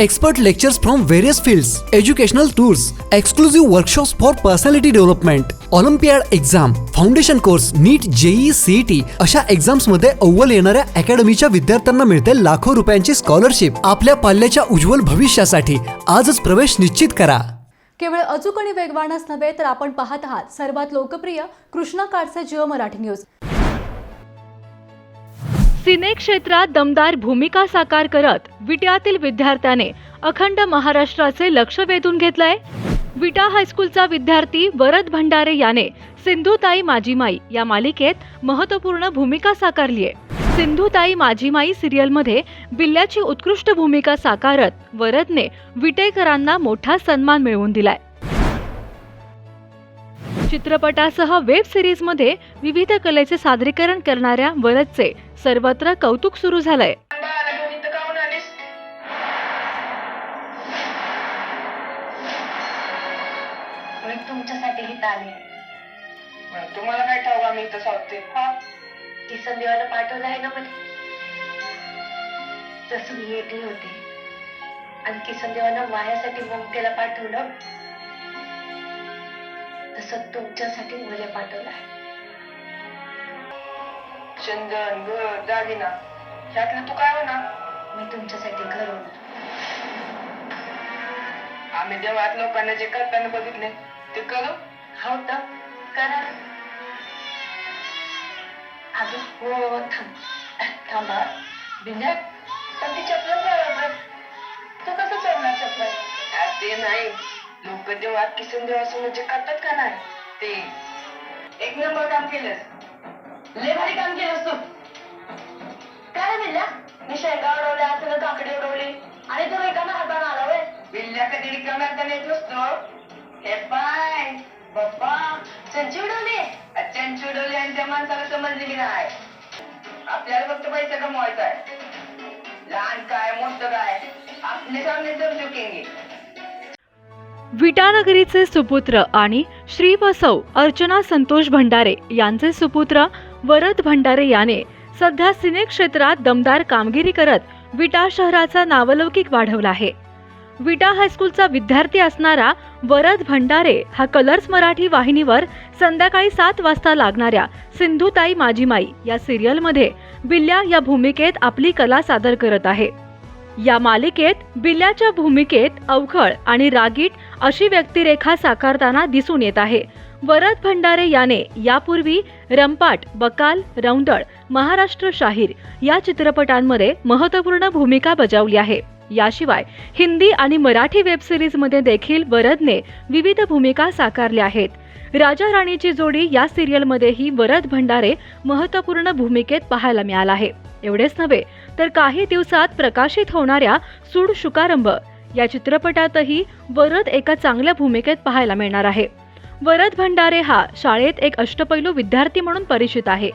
Expert lectures from various fields educational tours exclusive workshops for personality development olympiad exam foundation course NEET JEE CET अशा एक्झाम्समध्ये अव्वल येणाऱ्या अकॅडमीच्या विद्यार्थ्यांना मिळते लाखो रुपयांची स्कॉलरशिप आपल्या पाल्याच्या उज्ज्वल भविष्यासाठी आजच प्रवेश निश्चित करा. केवळ अचूक आणि वेगवानच नव्हे तर आपण पाहत आहात सर्वात लोकप्रिय कृष्णा काडचे जिओ मराठी न्यूज सिने क्षेत्रात दमदार भूमिका साकार करत विट्यातील विद्यार्थ्याने अखंड महाराष्ट्राचे लक्ष वेधून घेतलंय. विटा हायस्कूलचा विद्यार्थी वरद भंडारे याने सिंधुताई माझी माई या मालिकेत महत्त्वपूर्ण भूमिका साकारली आहे सिंधुताई माझी माई सिरियलमध्ये बिल्ल्याची उत्कृष्ट भूमिका साकारत वरदने विटेकरांना मोठा सन्मान मिळवून दिलाय. चित्रपटासह वेब सिरीजमध्ये विविध कलेचे सादरीकरण करणाऱ्या वरदचे सर्वत्र कौतुक सुरू झालंय. तुमच्यासाठी इथं आले मग तुम्हाला काय ठाऊ आम्ही इथं सावते हा. किसन देवाला पाठवलं आहे ना मध्ये तसं मी एकली होते आणि किसन देवानं माझ्यासाठी ममतेला पाठवलं. तसं तुमच्यासाठी मला पाठवलं आहे. चंदन घर दागिना. ह्यातलं तू काय होणार? मी तुमच्यासाठी घर होणार आम्ही देवात लोकांना जे करताना बघितले ते करू? हो तर करा. अगं हो थांब. थांबा बिंद्या पण ती चपल बरोबर तू कसं चढणार चपल ते नाही. मग देवात किसन देवासमोर जे करतात का नाही? ते. एक नंबर काम केलंस. लय भारी काम केलंस तू. काय बिल्ल्या मी शेंगा उडवल्या असं काकडी उडवली. आणि तू एका हाताने आला वे बिल्ल्या कधी रिकाम्या हाताने येत नसतो. हे पाय बाप्पा चंची उडवली? चंची उडवली आणि त्या माणसाला समजलेली नाही. आपल्याला फक्त पैसा कमवायचा आहे. लहान काय मोठं काय? आपले सामने समजू केंगे विटानगरीचे सुपुत्र आणि श्रीवसव अर्चना संतोष भंडारे यांचे सुपुत्र वरद भंडारे याने सध्या सिने क्षेत्रात दमदार कामगिरी करत विटा शहराचा नावलौकिक वाढवला आहे. विटा हायस्कूलचा विद्यार्थी असणारा वरद भंडारे हा कलर्स मराठी वाहिनीवर संध्याकाळी सात वाजता लागणाऱ्या सिंधुताई माझी माई या सिरियलमध्ये बिल्ल्या या भूमिकेत आपली कला सादर करत आहे. या मालिकेत बिल्ल्याच्या भूमिकेत अवखळ आणि रागीट अशी व्यक्तिरेखा साकारताना दिसून येत आहे. वरद भंडारे याने यापूर्वी रंपाट बकाल रौंदळ महाराष्ट्र शाहीर या चित्रपटांमध्ये महत्त्वपूर्ण भूमिका बजावली आहे. याशिवाय हिंदी आणि मराठी वेब सिरीजमध्ये देखील वरदने विविध भूमिका साकारल्या आहेत. राजा राणीची जोडी या सिरियलमध्येही वरद भंडारे महत्त्वपूर्ण भूमिकेत पाहायला मिळाला आहे. एवढेच नव्हे तर काही दिवसात प्रकाशित होणाऱ्या सूड शुकारंभ या चित्रपटातही वरद एका चांगल्या भूमिकेत पाहायला मिळणार आहे. वरद भंडारे हा शाळेत एक अष्टपैलू विद्यार्थी म्हणून परिचित आहे.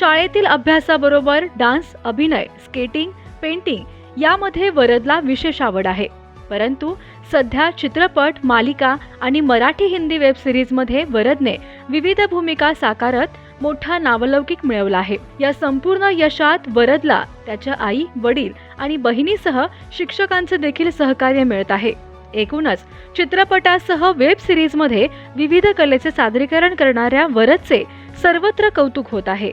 शाळेतील अभ्यासाबरोबर डान्स अभिनय स्केटिंग पेंटिंग यामध्ये वरदला विशेष आवड आहे. परंतु सध्या चित्रपट मालिका आणि मराठी हिंदी वेब सिरीजमध्ये वरदने विविध भूमिका साकारत मोठा नावलौकिक मिळवला आहे. या संपूर्ण यशात वरदला त्याच्या आई वडील आणि बहिणीसह शिक्षकांचं देखील सहकार्य मिळत आहे. एकूणच चित्रपटासह वेब सिरीजमध्ये विविध कलेचे सादरीकरण करणाऱ्या वरदचे सर्वत्र कौतुक होत आहे.